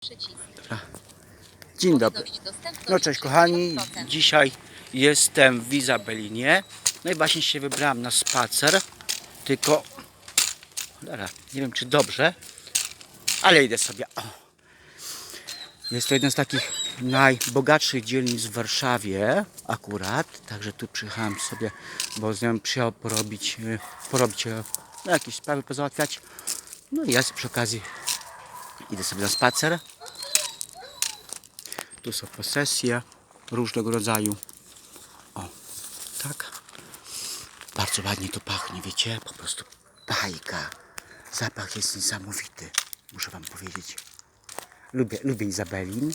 Przycisk. Dzień dobry. No cześć kochani, 60%. dzisiaj jestem w Izabelinie. No i właśnie się wybrałem na spacer, tylko cholera, nie wiem czy dobrze, ale idę sobie. O. Jest to jeden z takich najbogatszych dzielnic w Warszawie akurat, także tu przyjechałem sobie, bo z nią przyjechał porobić, y, porobić e, no, jakieś sprawy pozałatwiać. No i ja przy okazji idę sobie na spacer. Tu są posesje różnego rodzaju. O, tak. Bardzo ładnie to pachnie, wiecie? Po prostu bajka. Zapach jest niesamowity, muszę wam powiedzieć. Lubię, lubię Izabelin.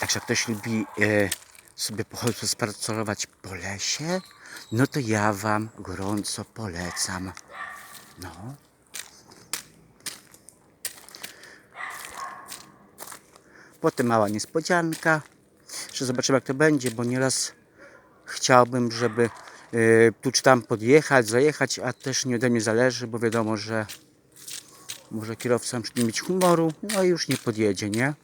Także jak ktoś lubi e, sobie spacerować po lesie, no to ja wam gorąco polecam. No. Potem mała niespodzianka, że zobaczymy jak to będzie, bo nieraz chciałbym, żeby e, tu czy tam podjechać, zajechać, a też nie ode mnie zależy, bo wiadomo, że może kierowca nie mieć humoru, no i już nie podjedzie, nie?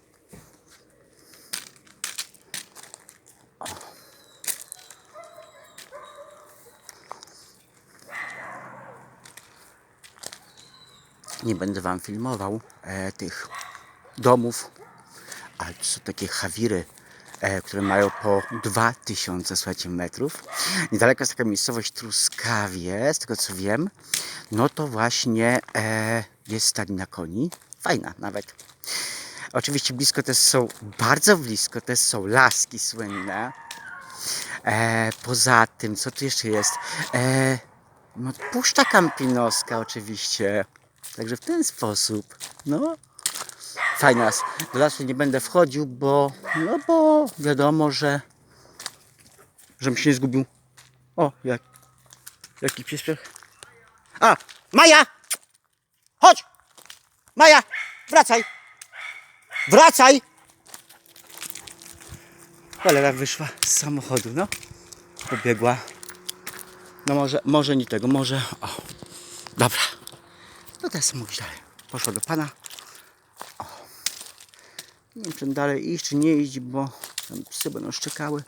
Nie będę wam filmował e, tych domów, ale to są takie hawiry, e, które mają po 2000 słuchajcie, metrów. Niedaleko jest taka miejscowość Truskawie, z tego co wiem. No to właśnie e, jest stadnina koni. Fajna nawet. Oczywiście blisko też są, bardzo blisko też są laski słynne. E, poza tym, co tu jeszcze jest? E, no, Puszcza Kampinoska oczywiście. Także w ten sposób. No, fajna. las. Do nie będę wchodził, bo, no bo wiadomo, że żebym się nie zgubił. O, jak, jaki piesek. A, Maja! Chodź! Maja, wracaj! Wracaj! Cholera wyszła z samochodu, no. Pobiegła. No może, może nie tego, może... O, dobra. No teraz mogę iść dalej. Poszła do pana. Nie wiem, czy dalej iść, czy nie iść, bo tam psy będą szczekały.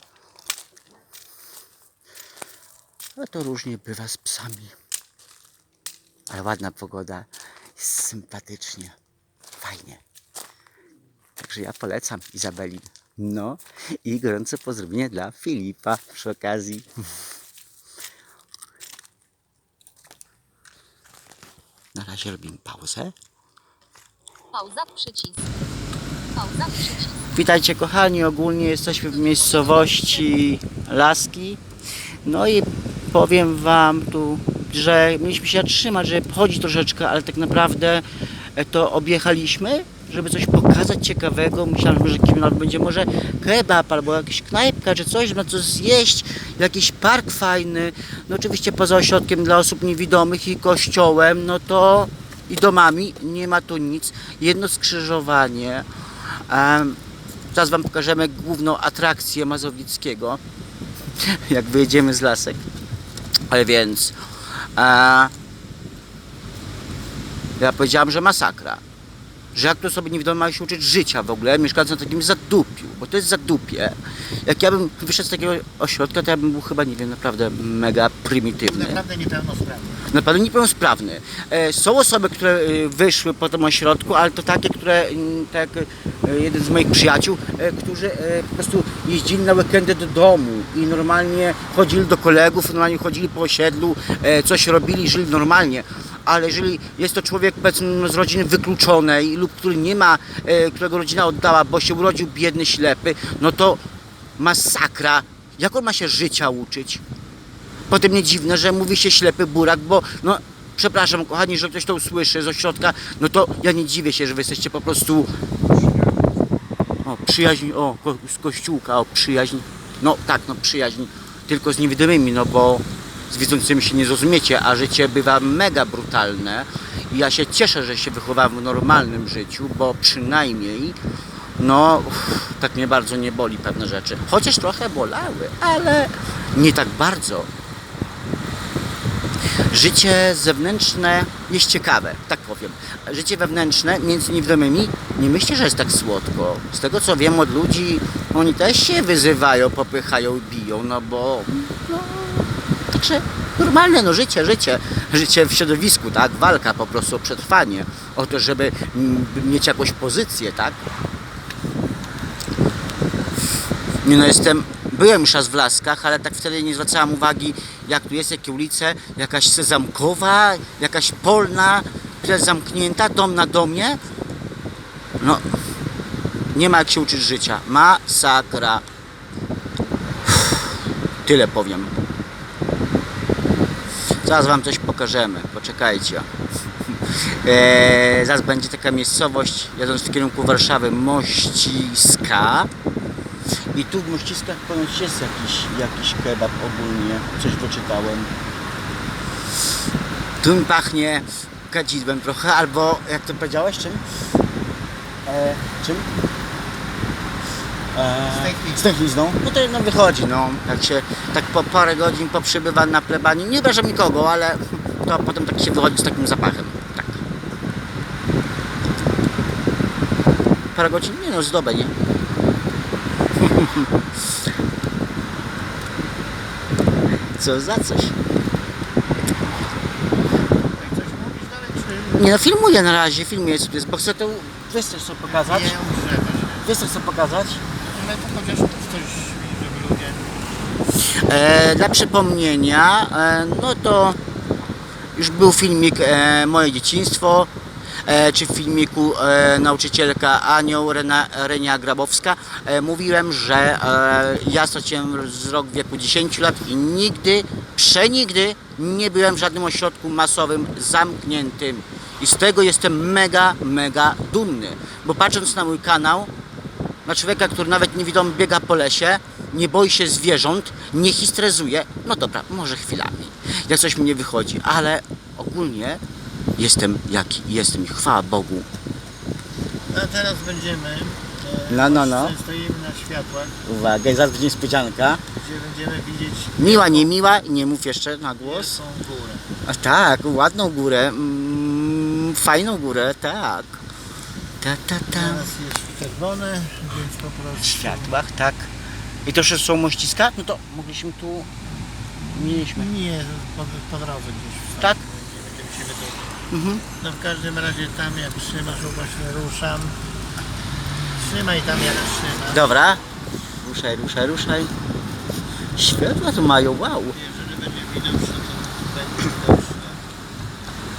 A to różnie bywa z psami. Ale ładna pogoda, jest sympatycznie, fajnie. Także ja polecam Izabeli. No i gorące pozdrowienie dla Filipa przy okazji. Na razie robimy pauzę. Pauza, przycisk. Witajcie kochani, ogólnie jesteśmy w miejscowości Laski. No i powiem wam tu, że mieliśmy się trzymać, żeby chodzić troszeczkę, ale tak naprawdę e, to objechaliśmy, żeby coś pokazać ciekawego. Myślałem, że kim będzie może kebab albo jakaś knajpka czy coś, żeby na coś zjeść, jakiś park fajny. No oczywiście poza ośrodkiem dla osób niewidomych i kościołem, no to i domami nie ma tu nic. Jedno skrzyżowanie. Teraz Wam pokażemy główną atrakcję Mazowieckiego, jak wyjedziemy z lasek. Ale więc, ja powiedziałam, że masakra. Że jak to sobie niewidomy ma się uczyć życia w ogóle, mieszkając na takim zadupiu, bo to jest zadupie. Jak ja bym wyszedł z takiego ośrodka, to ja bym był chyba, nie wiem, naprawdę mega prymitywny Naprawdę niepełnosprawny. Naprawdę niepełnosprawny. E, Są osoby, które e, wyszły po tym ośrodku, ale to takie, które, mm, tak e, jeden z moich przyjaciół, którzy po prostu jeździli na weekendy do domu i normalnie chodzili do kolegów, normalnie chodzili po osiedlu, coś robili, żyli normalnie. Ale jeżeli jest to człowiek powiedzmy z rodziny wykluczonej lub który nie ma, którego rodzina oddała, bo się urodził biedny, ślepy, no to masakra. Jak on ma się życia uczyć? Potem nie dziwne, że mówi się ślepy burak, bo no przepraszam kochani, że ktoś to usłyszy z ośrodka, no to ja nie dziwię się, że wy jesteście po prostu o przyjaźń, o ko, z kościółka, o przyjaźń, no tak, no przyjaźń tylko z niewidomymi, no bo z widzącymi się nie zrozumiecie, a życie bywa mega brutalne. I ja się cieszę, że się wychowałem w normalnym życiu, bo przynajmniej no uff, tak mnie bardzo nie boli pewne rzeczy, chociaż trochę bolały, ale nie tak bardzo Życie zewnętrzne jest ciekawe, tak powiem. Życie wewnętrzne między niewidomymi nie myślę, że jest tak słodko. Z tego co wiem od ludzi, oni też się wyzywają, popychają, biją, no bo no, Także normalne, no życie, życie. Życie w środowisku, tak? Walka po prostu o przetrwanie. O to, żeby mieć jakąś pozycję, tak? Nie no, jestem... Byłem już raz w Laskach, ale tak wtedy nie zwracałem uwagi, jak tu jest, jakie ulice, jakaś sezamkowa, jakaś polna, która zamknięta, dom na domie. No, nie ma jak się uczyć życia. Masakra. Tyle powiem. Zaraz wam coś pokażemy, poczekajcie. Eee, zaraz będzie taka miejscowość, jadąc w kierunku Warszawy, Mościska. I tu w Mościskach ponoć jest jakiś, jakiś kebab ogólnie, coś wyczytałem. Tu mi pachnie kadzidłem trochę, albo jak to powiedziałeś, czym? E, czym? Eee, Stęchlizną. No to no wychodzi, no. Jak się tak po parę godzin poprzybywa na plebanii, nie obrażam nikogo, ale to potem tak się wychodzi z takim zapachem. Tak. Parę godzin? Nie no, z dobę, nie? Co za coś. Nie no, filmuję na razie, filmuję co tu jest, bo chcę to... Wiesz co chcę pokazać? nie? Wiesz co chcę pokazać? Ale to chociaż coś, żeby ludzie... E, dla przypomnienia, e, no to już był filmik e, Moje dzieciństwo, czy w filmiku e, nauczycielka Anioł Rena, Renia Grabowska. E, mówiłem, że e, ja straciłem wzrok w wieku 10 lat i nigdy, przenigdy nie byłem w żadnym ośrodku masowym zamkniętym. I z tego jestem mega, mega dumny. Bo patrząc na mój kanał, na człowieka, który nawet niewidomy biega po lesie, nie boi się zwierząt, nie histrezuje, no dobra, może chwilami, jak coś mi nie wychodzi, ale ogólnie jestem jaki jestem i chwała Bogu. A teraz będziemy... e, No, no, no. Stoimy na światłach, Uwaga, zaraz będzie niespodzianka. gdzie będziemy widzieć Miła, nie miła, nie mów jeszcze na głos. wielką górę. A tak, ładną górę, mm, fajną górę, tak. Ta, ta, ta. Teraz jest czerwone, więc po prostu... W światłach, tak. I to jeszcze są mościska? No to mogliśmy tu, mieliśmy. Nie, po, po drodze gdzieś. Tak? Nie będziemy się wydostać. Mhm. No w każdym razie tam jak trzymasz, właśnie ruszam. Trzymaj tam jak trzymasz. Dobra. Ruszaj, ruszaj, ruszaj. Światła tu mają, wow. Jeżeli będzie widoczne, to będzie widoczne.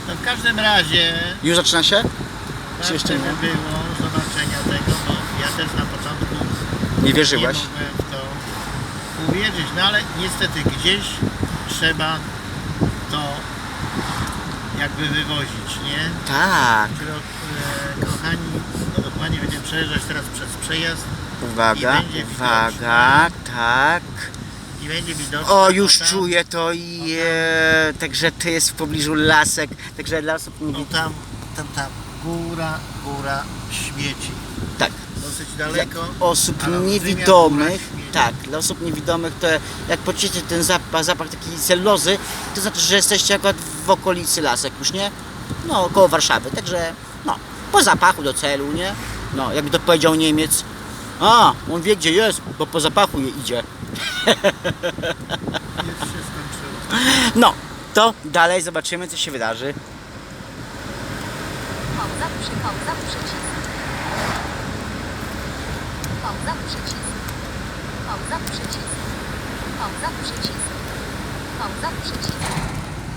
No w każdym razie Już zaczyna się? Czy jeszcze Warto nie? by było zobaczenia tego, bo ja też na początku Nie nie wierzyłaś? mogłem w to uwierzyć, no ale niestety gdzieś trzeba to jakby wywozić, nie? Tak. Kro, e, kochani, no dokładnie będziemy przejeżdżać teraz przez przejazd Uwaga, I będzie uwaga, tak. i będzie widoczne. O, już tam, czuję to je. Także to jest w pobliżu lasek. Także dla osób No nie tam, tam, tam, góra, góra śmieci. Tak. Dosyć Dla daleko. osób ale olbrzymia niewidomych. Tak, dla osób niewidomych to jak poczujecie ten zapach, zapach takiej cellozy, to znaczy, że jesteście akurat w okolicy lasek już, nie? No, około Warszawy, także no, po zapachu do celu, nie? No, jakby to powiedział Niemiec, a, on wie gdzie jest, bo po zapachu je idzie. No, to dalej zobaczymy co się wydarzy. Pauza, przy, pauza, przycisk. Pauza, przycisk. Pauza, przycisk. Pauza, przycisk. Pauza, przycisk.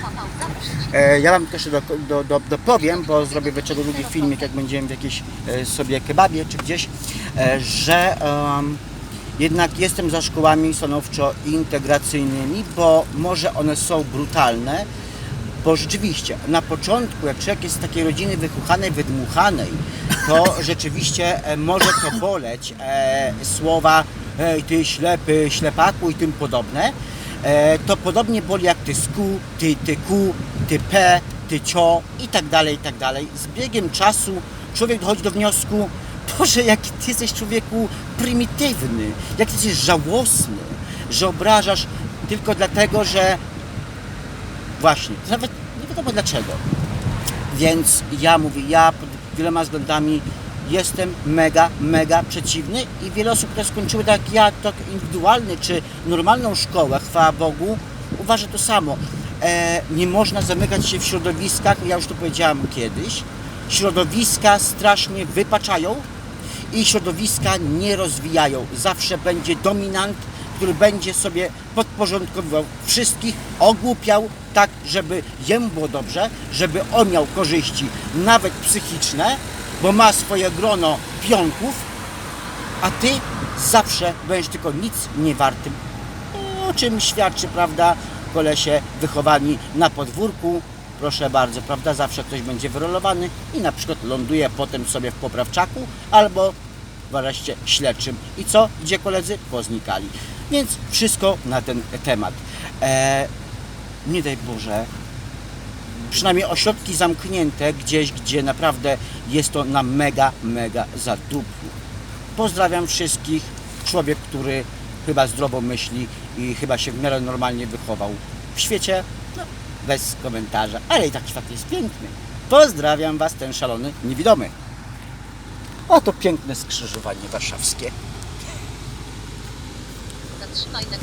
Pa- Pauza, przycisk. E, ja wam też do, do, do, dopowiem, bo zrobię wieczorem filmik, jak będziemy w jakiejś e, sobie kebabie czy gdzieś, e, że em, jednak jestem za szkołami stanowczo-integracyjnymi, bo może one są brutalne, bo rzeczywiście na początku, jak człowiek jest z takiej rodziny wychuchanej, wydmuchanej, to rzeczywiście może to boleć e, słowa hej, ty ślepy, ślepaku i tym podobne. E, to podobnie boli jak ty sku, ty, ty ku, ty pe, ty cio i tak dalej, i tak dalej. Z biegiem czasu człowiek dochodzi do wniosku, Boże, jaki ty jesteś człowieku prymitywny, jak ty jesteś żałosny, że obrażasz tylko dlatego, że Właśnie, nawet nie wiadomo dlaczego. Więc ja mówię, ja pod wieloma względami jestem mega, mega przeciwny i wiele osób, które skończyły tak jak ja, tak indywidualny czy normalną szkołę, chwała Bogu, uważa to samo. E, nie można zamykać się w środowiskach, ja już to powiedziałem kiedyś, środowiska strasznie wypaczają i środowiska nie rozwijają. Zawsze będzie dominant, który będzie sobie podporządkowywał wszystkich, ogłupiał tak, żeby jemu było dobrze, żeby on miał korzyści, nawet psychiczne, bo ma swoje grono pionków, a ty zawsze będziesz tylko nic nie wartym. O czym świadczy, prawda, kolesie wychowani na podwórku, proszę bardzo, prawda, zawsze ktoś będzie wyrolowany i na przykład ląduje potem sobie w poprawczaku albo w areszcie śledczym. I co? Gdzie koledzy? Poznikali. Więc wszystko na ten temat. E, nie daj Boże, przynajmniej ośrodki zamknięte gdzieś, gdzie naprawdę jest to na mega, mega zadupiu. Pozdrawiam wszystkich. Człowiek, który chyba zdrowo myśli i chyba się w miarę normalnie wychował w świecie, no, bez komentarza, ale i tak świat jest piękny. Pozdrawiam Was, ten szalony niewidomy. Oto piękne skrzyżowanie warszawskie. Zatrzymaj nagrywanie.